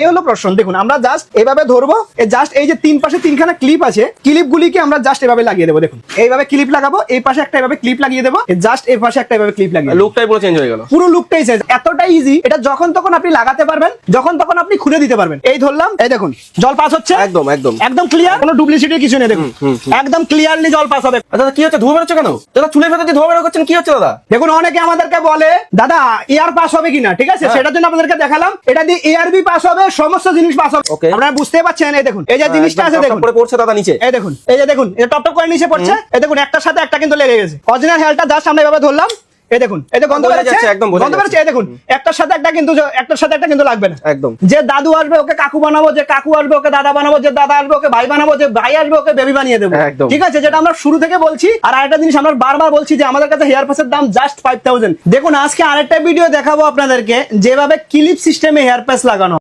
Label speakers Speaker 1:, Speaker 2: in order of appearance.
Speaker 1: এই হলো প্রশ্ন। দেখুন আমরা জাস্ট এভাবে ধরবো জাস্ট এই যে তিন পাশে তিনখানা ক্লিপ আছে ক্লিপ গুলিকে আমরা জাস্ট এভাবে লাগিয়ে দেবো। দেখুন এইভাবে ক্লিপ লাগাবো এই পাশে একটা এভাবে ক্লিপ লাগিয়ে দেবো জাস্ট এই পাশে একটা এভাবে ক্লিপ লাগিয়ে
Speaker 2: লুকটাই পুরো চেঞ্জ হয়ে গেল।
Speaker 1: পুরো লুকটাই চেঞ্জ এতটা ইজি এটা যখন তখন আপনি লাগাতে পারবেন যখন তখন আপনি খুলে দিতে পারবেন। এই ধরলাম এই দেখুন জল পাস হচ্ছে?
Speaker 2: একদম একদম।
Speaker 1: একদম ক্লিয়ার কোনো ডুপ্লিসিটির কিছু নেই দেখুন। একদম ক্লিয়ারলি জল পাস হবে।
Speaker 2: আচ্ছা দাদা, কি হচ্ছে? ধোয়া বেরোচ্ছে কেন? দাদা চুলের ভেতর ধোয়া বেরো করছেন কি হচ্ছে দাদা?
Speaker 1: দেখুন অনেকে আমাদেরকে বলে দাদা এয়ার পাস হবে কিনা? ঠিক আছে?
Speaker 2: হ্যাঁ।
Speaker 1: সেটার জন্য আপনাদেরকে দেখালাম এটা দিয়ে এয়ারবি পাস হবে সমস্ত জিনিস পাস হবে আপনারা বুঝতে পারছেন? এই দেখুন এই যে জিনিসটা আছে দেখুন।
Speaker 2: টপ করে পড়ছে দাদা নিচে।
Speaker 1: এই দেখুন এই যে দেখুন এটা টপ টপ করে নিচে পড়ছে। এই দেখুন একটার সাথে একটা কিন্তু লেগে গেছে। অরিজিনাল হেয়ারটা জাস্ট আমরা এভাবে ধরলাম। এই দেখুন এই যে গন্ধ বেরোচ্ছে
Speaker 2: একদম
Speaker 1: গন্ধ বেরোচ্ছে এই দেখুন একটার সাথে একটা কিন্তু একটার সাথে একটা কিন্তু লাগবে না।
Speaker 2: একদম।
Speaker 1: যে দাদু আসবে ওকে কাকু বানাবো যে কাকু আসবে ওকে দাদা বানাবো যে দাদা আসবে ওকে ভাই বানাবো যে ভাই আসবে ওকে বেবি বানিয়ে দেবো। ঠিক আছে? যেটা আমরা শুরু থেকে বলছি আর আরেকটা জিনিস আমরা বারবার বলছি যে আমাদের কাছে হেয়ার প্যাসের দাম জাস্ট ফাইভ থাউজেন্ড দেখুন আজকে আরেকটা ভিডিও দেখাবো আপনাদেরকে যেভাবে ক্লিপ সিস্টেমে হেয়ার প্যাস লাগানো।